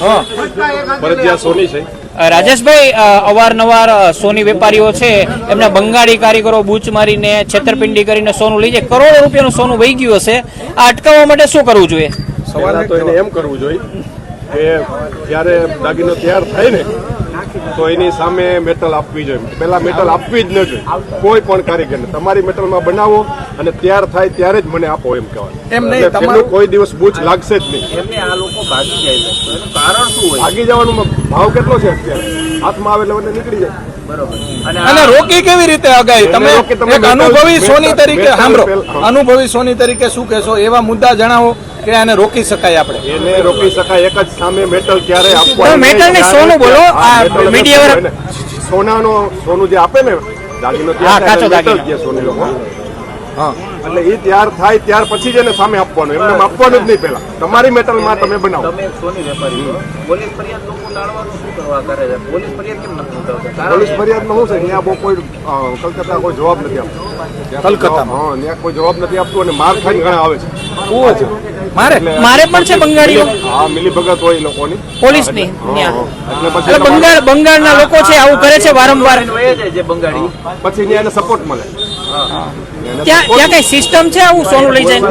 હા. ફરજિયાત સોની છે. રાજેશભાઈ અવારનવાર સોની વેપારીઓ છે એમને બંગાળી કારીગરો બૂચ મારીને છેતરપિંડી કરીને સોનું લઈ જાય. કરોડો રૂપિયાનું સોનું વહી ગયું હશે. આ અટકાવવા માટે શું કરવું જોઈએ? સવાલ તો એને એમ કરવું જોઈએ કે જ્યારે દાગીનો તૈયાર થાય ને તો એની સામે મેટલ આપવી જોઈએ. પહેલા મેટલ આપવી જ ન જોઈએ. કોઈ પણ કારીગરને. તમારી મેટલમાં બનાવો અને તૈયાર થાય ત્યારે જ મને આપો એમ કહેવાય એમ નહીં, તમારું- કોઈ દિવસ બૂચ લાગશે જ નહીં. એમને આ લોકો ભાગી જાય છે. કારણ શું હોય? ભાગી જવાનું ભાવ કેટલો છે અત્યારે? હાથમાં આવે એટલે નીકળી જાય. અને અને રોકી કેવી રીતે અગાઈ તમે એક અનુભવી સોની તરીકે સાંભળો. અનુભવી સોની તરીકે શું કહેશો? એવા મુદ્દા જણાવો કે આને રોકી શકાય આપણે. એને રોકી શકાય એક જ સામે મેટલ ક્યારે આપવા મેટલ ને સોનું બોલો, આ ને. સોનાનો સોનું જે આપે ને દાગીનો કાચો દાગીનો. જે સોનું લોકો. એટલે એ તૈયાર થાય ત્યાર પછી જ એને સામે આપવાનું. એમને આપવાનું જ નહીં પેલા તમારી મેટલમાં તમે બનાવો. તમે સોની વેપારી પોલીસ ફરિયાદ લોકો ટાળવાનું શું કરવા કરે છે? પોલીસ ફરિયાદ કેમ નથી ઉઠાવતા પોલીસ ફરિયાદમાં શું છે? ત્યાં બહુ કોઈ કલકત્તા કોઈ જવાબ નથી આપતું? જવાબ- હા ત્યાં કોઈ જવાબ નથી આપતું અને માર ખાઈ ઘણા આવે છે. ઓહો. મારે મારે પણ છે બંગાળીઓ? હા મિલી ભગત હોય એ લોકોની. પોલીસની હા, એટલે પછી બંગાળ બંગાળના લોકો છે આવું કરે છે વારંવાર. છે બંગાળી. પછી ત્યાં એને સપોર્ટ મળે. ત્યાં ત્યાં કઈ સિસ્ટમ છે આવું? સોનું લઈ જાય?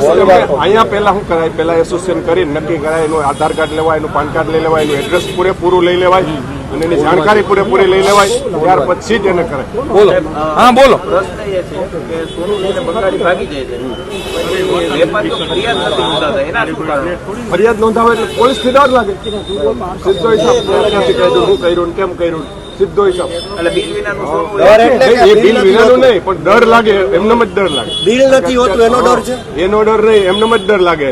અહીંયા પેલા શું કરાય? પેલા એસોસિએશન કરી નક્કી કરાય એનું આધાર કાર્ડ લેવાય એનું પાન કાર્ડ લઈ લેવાય એનું એડ્રેસ પૂરેપૂરું લઈ લેવાય અને એની જાણકારી પૂરેપૂરી લઈ લેવાય. ત્યાર પછી જ એને કરાય. બોલો. હા બોલો. પ્રશ્ન એ છે કે સોનું લઈને બંગાળી ભાગી જાય છે પછી વેપારીઓ ફરિયાદ નોંધાવે એટલે પોલીસ ડર લાગે. સીધો હિસાબ. હું કર્યું કર્યું ને કેમ કર્યું સીધો હિસાબ એટલે બિલ વિનાનું સોનું નહીં, એ બિલ વિનાનું નહીં. પણ ડર લાગે એમને જ ડર લાગે. બિલ નથી હોતું એનો ડર છે? એનો ડર નહીં એમને જ ડર લાગે.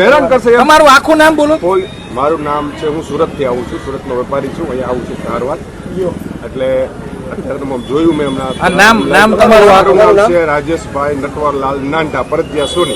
હેરાન કરશે તમારું આખું નામ બોલો. મારું નામ છે હું સુરતથી આવું છું સુરત નો વેપારી છું અહીંયા આવું છું ધારવાડ. એટલે જોયું મેં હમણાં. નામ- નામ તમારું નામ છે રાજેશભાઈ નટવરલાલ નાંટા પરજિયા સોની.